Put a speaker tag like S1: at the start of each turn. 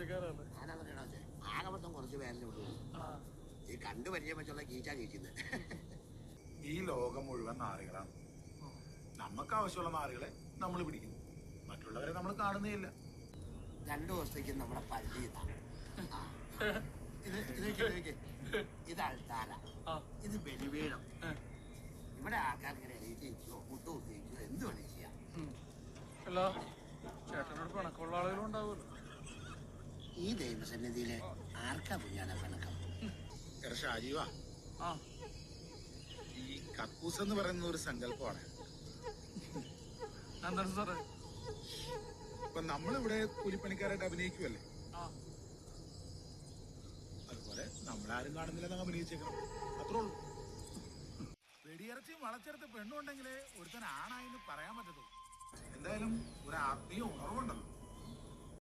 S1: ചേ ആകമൊത്തം കുറച്ച് ഈ കണ്ടു പരിചയം വെച്ചുള്ള കീച്ചാ കീച്ചുന്നത്
S2: ഈ ലോകം മുഴുവൻ നാറുകളാണ്. നമുക്ക് ആവശ്യമുള്ള നാറുകളെ നമ്മൾ പിടിക്കുന്നു. മറ്റുള്ളവരെ നമ്മൾ കാണുന്നേയില്ല.
S1: രണ്ടു ദിവസത്തേക്ക് നമ്മുടെ പള്ളി ഇതാ. ഇത് ഇത് ഇത് അൾത്താര. ഇത്
S3: ഏ,
S1: ഇവിടെ ആൾക്കാർ ഇങ്ങനെ എഴുതിക്കോ മുട്ട കുത്തിക്കോ എന്ത് വേണേ ചെയ്യാം?
S3: ചേട്ടനോട് പിണക്കമുള്ള ആളുകളും ഉണ്ടാവുമല്ലോ.
S1: ദൈവസന്നിധിയിലെ ആർക്കാ പുണ്യാണ് പിണക്കം?
S2: ഷാജീവ
S3: ആ.
S2: ഈ കക്കൂസ് എന്ന് പറയുന്ന ഒരു സങ്കല്പമാണ്.
S3: എന്താണ് സാറേ?
S2: ഇപ്പൊ നമ്മളിവിടെ കൂലിപ്പണിക്കാരായിട്ട് അഭിനയിക്കുമല്ലേ
S3: ആ.
S2: അതുപോലെ നമ്മളാരും കാണുന്നില്ലെന്ന് അഭിനയിച്ചേക്കണം. അത്രേ ഉള്ളൂ. വെടിയിറച്ചിയും വളച്ചെടുത്ത് പെണ്ണുണ്ടെങ്കിലേ ഒരുത്തൻ ആണായെന്ന് പറയാൻ പറ്റത്തുള്ളൂ. എന്തായാലും ഒരു ആത്മീയ ഉണർവുണ്ടല്ലോ.